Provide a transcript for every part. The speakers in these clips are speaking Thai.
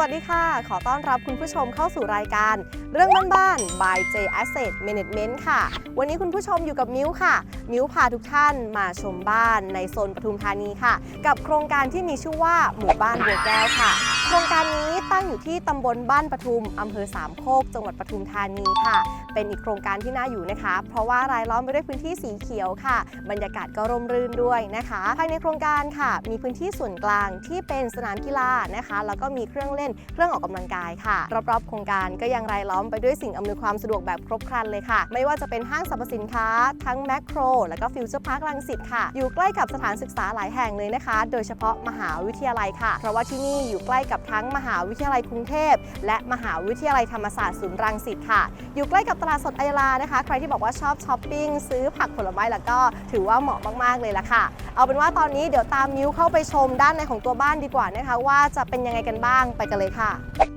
วัสดีค่ะ ขอต้อนรับคุณผู้ชมเข้าสู่รายการ เรื่องบ้านๆ by J Asset Management ค่ะ วันนี้คุณผู้ชมอยู่กับมิ้วค่ะ มิ้วพาทุกท่านมาชมบ้านในโซนปทุมธานีค่ะ กับโครงการที่มีชื่อว่าหมู่บ้านบัวแก้วค่ะ โครงการนี้ตั้งอยู่ที่ตำบลบ้านปทุมอำเภอสามโคก จังหวัดปทุมธานีค่ะ เป็นอีกโครงการที่น่าอยู่นะคะ เพราะว่ารายล้อมไปด้วยพื้นที่สีเขียวค่ะ บรรยากาศก็ร่มรื่นด้วยนะคะ ภายในโครงการค่ะ มีพื้นที่ส่วนกลางที่เป็นสนามกีฬานะคะ แล้วก็มีเครื่องเล่นเครื่องออกกำลังกายค่ะ รอบๆ โครงการก็ยังรายล้อมไปด้วยสิ่งอำนวยความสะดวกแบบครบครันเลยค่ะ ไม่ว่าจะเป็นห้างสรรพสินค้า ทั้งแมคโครและก็ฟิวเจอร์พาร์คลังสิตค่ะ อยู่ใกล้กับสถานศึกษาหลายแห่งเลยนะคะ โดยเฉพาะมหาวิทยาลัยค่ะ เพราะว่าที่นี่อยู่ใกล้กับทั้งมหาวิทยาลัยกรุงเทพและมหาวิทยาลัยธรรมศาสตร์ศูนย์รังสิตค่ะ อยู่ใกล้กับตลาดสดไอลานะคะ ใครที่บอกว่าชอบช้อปปิ้งซื้อผักผลไม้แล้วก็ถือว่าเหมาะมากๆเลยละค่ะ เอาเป็นว่าตอนนี้เดี๋ยวตามมิ้วเข้าไปชมด้านในของตัวบ้านดีกว่านะคะ ว่าจะเป็นยังไงกันบ้างไปกันเลยค่ะ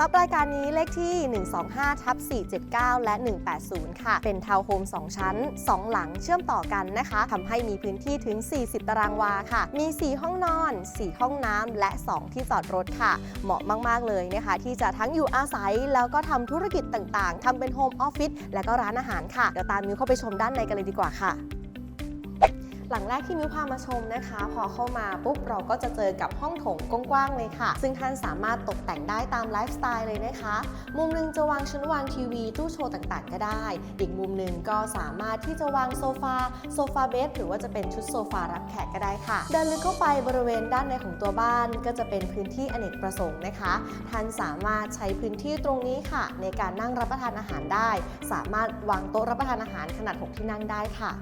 ซับรายการนี้เลขที่ 125ทับ479 และ 180 ค่ะ เป็นทาวน์โฮม 2 ชั้น 2 หลังเชื่อมต่อกันนะคะทำให้มีพื้นที่ถึง 40 ตารางวาค่ะ มี 4 ห้องนอน 4 ห้องน้ำและ 2 ที่จอดรถค่ะ เหมาะมาก ๆ เลยนะคะ ที่จะทั้งอยู่อาศัยแล้วก็ทำธุรกิจต่างๆทำเป็นโฮมออฟฟิศและก็ร้านอาหารค่ะ เดี๋ยวตามมิวเข้าไปชมด้านในกันเลยดีกว่าค่ะ หลังแรกที่มิวพามาชมนะคะ พอเข้ามาปุ๊บเราก็จะเจอกับห้องโถงกว้างๆเลยค่ะ ซึ่งท่านสามารถตกแต่งได้ตามไลฟ์สไตล์เลยนะคะ มุมหนึงจะวางชั้นวางทีวี ตู้โชว์ต่างๆ ก็ได้ อีกมุมหนึงก็สามารถที่จะวางโซฟาโซฟาเบดหรือว่าจะเป็นชุดโซฟารับแขกก็ได้ค่ะ เดินลึกเข้าไปบริเวณด้านในของตัวบ้านก็จะเป็นพื้นที่อเนกประสงค์นะคะ ท่านสามารถใช้พื้นที่ตรงนี้ค่ะ ในการนั่งรับประทานอาหารได้ สามารถวางโต๊ะรับประทานอาหารขนาด 6 ที่นั่งได้ค่ะ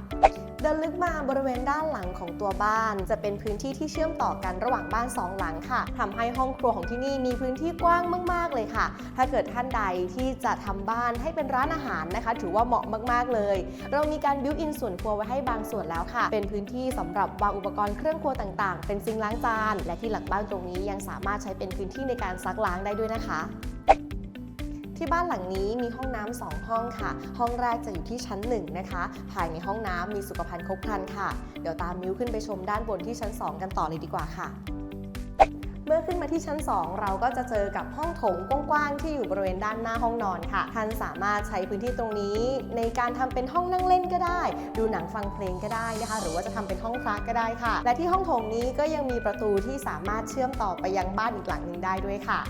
เดินลึกมาบริเวณด้านหลังของตัวบ้าน จะเป็นพื้นที่ที่เชื่อมต่อกันระหว่างบ้านสองหลังค่ะทำให้ห้องครัวของที่นี่มีพื้นที่กว้างมาก ๆ เลยค่ะ ถ้าเกิดท่านใดที่จะทำบ้านให้เป็นร้านอาหารนะคะ ถือว่าเหมาะมากๆเลย เรามีการบิวอินส่วนครัวไว้ให้บางส่วนแล้วค่ะ เป็นพื้นที่สำหรับวางอุปกรณ์เครื่องครัวต่างๆ เป็นซิงล้างจาน และที่หลังบ้านตรงนี้ยังสามารถใช้เป็นพื้นที่ในการซักล้างได้ด้วยนะคะ ที่บ้านหลังนี้มีห้องน้ำสองห้องค่ะ ห้องแรกจะอยู่ที่ชั้น1นะคะ ภายในห้องน้ำมีสุขภัณฑ์ครบครันค่ะ เดี๋ยวตามมิวขึ้นไปชมด้านบนที่ชั้น 2 กันต่อเลยดีกว่าค่ะเมื่อขึ้นมาที่ชั้น 2 เราก็จะเจอกับห้องโถงกว้างๆที่อยู่บริเวณด้านหน้าห้องนอนค่ะ ท่านสามารถใช้พื้นที่ตรงนี้ ในการทำเป็นห้องนั่งเล่นก็ได้ ดูหนังฟังเพลงก็ได้นะคะ หรือว่าจะทำเป็นห้องพระก็ได้ค่ะ และที่ห้องโถงนี้ก็ยังมีประตูที่สามารถเชื่อมต่อไปยังบ้านอีกหลังหนึ่งได้ด้วยค่ะ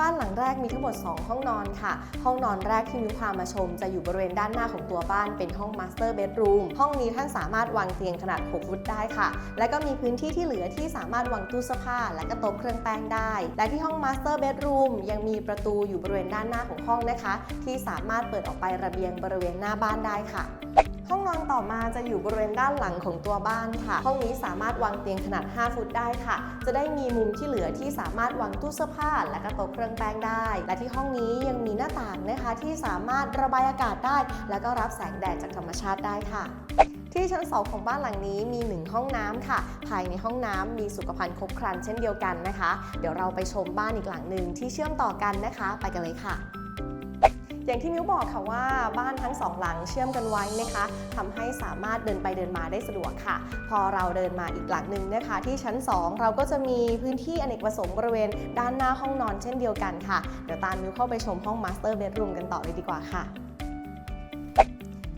บ้านหลังแรกมีทั้งหมด 2 ห้องนอนค่ะ ห้องนอนแรกที่มิวพามาชม จะอยู่บริเวณด้านหน้าของตัวบ้านเป็นห้องมาสเตอร์เบดรูมห้องนี้ท่านสามารถวางเตียงขนาด 6 ฟุตได้ค่ะ และก็มีพื้นที่ที่เหลือที่สามารถวางตู้เสื้อผ้า และก็โต๊ะเครื่องแป้งได้ และที่ห้องมาสเตอร์เบดรูมยังมีประตูอยู่บริเวณด้านหน้าของห้องนะคะ ที่สามารถเปิดออกไประเบียงบริเวณหน้าบ้านได้ค่ะ ห้องนอนต่อมาจะอยู่บริเวณด้านหลังของตัวบ้านค่ะ ห้องนี้สามารถวางเตียงขนาด 5 ฟุตได้ค่ะ จะได้มีมุมที่เหลือที่สามารถวางตู้เสื้อผ้า และก็โต๊ะเครื่องแป้งได้ และที่ห้องนี้ยังมีหน้าต่างนะคะ ที่สามารถระบายอากาศได้ และก็รับแสงแดดจากธรรมชาติได้ค่ะที่ชั้น 2 ของบ้านหลังนี้มี 1 ห้องน้ำค่ะ ภายในห้องน้ำมีสุขภัณฑ์ครบครันเช่นเดียวกันนะคะ เดี๋ยวเราไปชมบ้านอีกหลังหนึ่งที่เชื่อมต่อกันนะคะ ไปกันเลยค่ะ อย่างที่มิ้วบอกค่ะว่าบ้านทั้งสองหลังเชื่อมกันไว้นะคะทำให้สามารถเดินไปเดินมาได้สะดวกค่ะ พอเราเดินมาอีกหลังหนึ่งนะคะที่ชั้น 2 เราก็จะมีพื้นที่อเนกประสงค์บริเวณด้านหน้าห้องนอนเช่นเดียวกันค่ะ เดี๋ยวตามมิ้วเข้าไปชมห้องมาสเตอร์เบดรูมกันต่อเลยดีกว่าค่ะ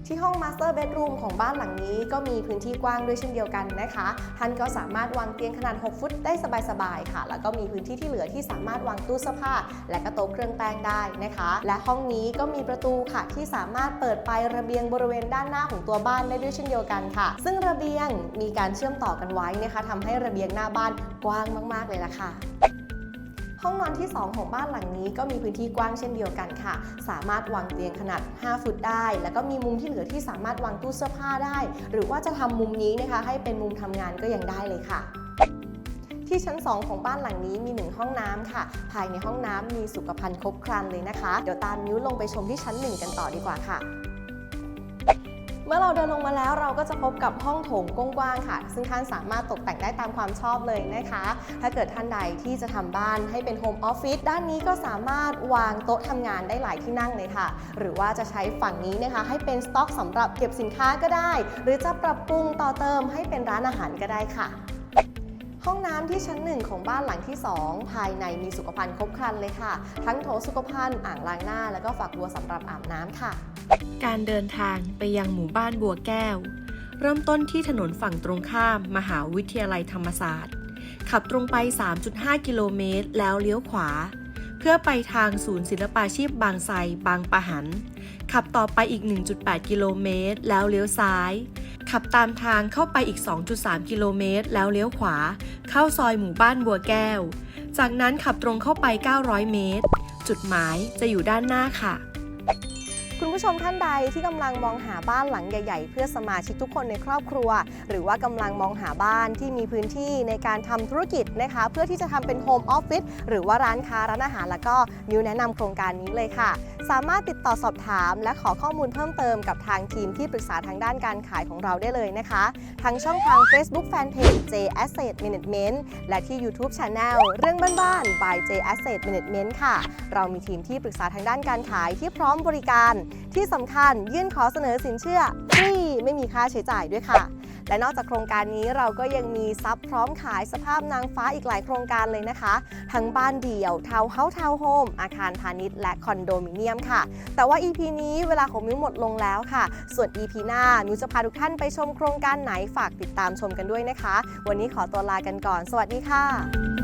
ที่ห้องมาสเตอร์เบดรูมของบ้านหลังนี้ก็มีพื้นที่กว้างด้วยเช่นเดียวกันนะคะ ท่านก็สามารถวางเตียงขนาด 6 ฟุตได้สบายๆค่ะ แล้วก็มีพื้นที่ที่เหลือที่สามารถวางตู้เสื้อผ้า และก็โต๊ะเครื่องแป้งได้นะคะ และห้องนี้ก็มีประตูค่ะที่สามารถเปิดไประเบียงบริเวณด้านหน้าของตัวบ้านได้ด้วยเช่นเดียวกันค่ะ ซึ่งระเบียงมีการเชื่อมต่อกันไว้นะคะทำให้ระเบียงหน้าบ้านกว้างมาก ๆ เลยล่ะค่ะ ห้องนอนที่ 2 ของบ้านหลังนี้ก็มีพื้นที่กว้างเช่นเดียวกันค่ะ สามารถวางเตียงขนาด 5 ฟุตได้ แล้วก็มีมุมที่เหลือที่สามารถวางตู้เสื้อผ้าได้ หรือว่าจะทำมุมนี้นะคะ ให้เป็นมุมทำงานก็ยังได้เลยค่ะที่ชั้น 2 ของบ้านหลังนี้มี 1 ห้องน้ำค่ะ ภายในห้องน้ำมีสุขภัณฑ์ครบครันเลยนะคะ เดี๋ยวตามนิ้วลงไปชมที่ชั้น 1 กันต่อดีกว่าค่ะ เมื่อเราเดินลงมาแล้วเราก็จะพบกับห้องโถงกว้างๆค่ะ ซึ่งท่านสามารถตกแต่งได้ตามความชอบเลยนะคะ ถ้าเกิดท่านใดที่จะทำบ้านให้เป็นโฮมออฟฟิศด้านนี้ก็สามารถวางโต๊ะทำงานได้หลายที่นั่งเลยค่ะ หรือว่าจะใช้ฝั่งนี้นะคะ ให้เป็นสต็อกสำหรับเก็บสินค้าก็ได้ หรือจะปรับปรุงต่อเติมให้เป็นร้านอาหารก็ได้ค่ะ ห้องน้ำที่ชั้นหนึ่งของบ้านหลังที่ 2 ภายในมีสุขภัณฑ์ครบครันเลยค่ะ ทั้งโถสุขภัณฑ์อ่างล้างหน้า แล้วก็ฝักบัวสำหรับอาบน้ำค่ะ การเดินทางไปยังหมู่บ้านบัวแก้ว เริ่มต้นที่ถนนฝั่งตรงข้าม มหาวิทยาลัยธรรมศาสตร์ ขับตรงไป 3.5 กิโลเมตร แล้วเลี้ยวขวา เพื่อไปทางศูนย์ศิลปาชีพบางไทรบางปะหัน ขับต่อไปอีก 1.8 กิโลเมตร แล้วเลี้ยวซ้าย ขับตามทางเข้าไปอีก 2.3 กิโลเมตร แล้วเลี้ยวขวา เข้าซอยหมู่บ้านบัวแก้ว จากนั้นขับตรงเข้าไป 900 เมตร จุดหมายจะอยู่ด้านหน้าค่ะ คุณผู้ชมท่านใดที่กำลังมองหาบ้านหลังใหญ่ ๆ เพื่อสมาชิกทุกคนในครอบครัว หรือว่ากำลังมองหาบ้านที่มีพื้นที่ในการทำธุรกิจนะคะ เพื่อที่จะทำเป็นโฮมออฟฟิศหรือว่าร้านค้าร้านอาหารแล้วก็มิวแนะนำโครงการนี้เลยค่ะ สามารถติดต่อสอบถาม และขอข้อมูลเพิ่มเติมกับทางทีมที่ปรึกษาทางด้านการขายของเราได้เลยนะคะทั้งช่องทาง Facebook Fanpage J Asset Management และที่ YouTube Channel เรื่องบ้านๆ by J Asset Management ค่ะ เรามีทีมที่ปรึกษาทางด้านการขายที่พร้อมบริการที่สำคัญยื่นขอเสนอสินเชื่อฟรีไม่มีค่าใช้จ่ายด้วยค่ะ และนอกจากโครงการนี้เราก็ยังมีซับพร้อมขายสภาพนางฟ้าอีกหลายโครงการเลยนะคะ ทั้งบ้านเดี่ยวทาวน์เฮาส์ทาวน์โฮมอาคารพาณิชย์และคอนโดมิเนียมค่ะ แต่ว่า EP นี้เวลาของมิวหมดลงแล้วค่ะ ส่วน EP หน้ามิวจะพาทุกท่านไปชมโครงการไหนฝากติดตามชมกันด้วยนะคะ วันนี้ขอตัวลากันก่อน สวัสดีค่ะ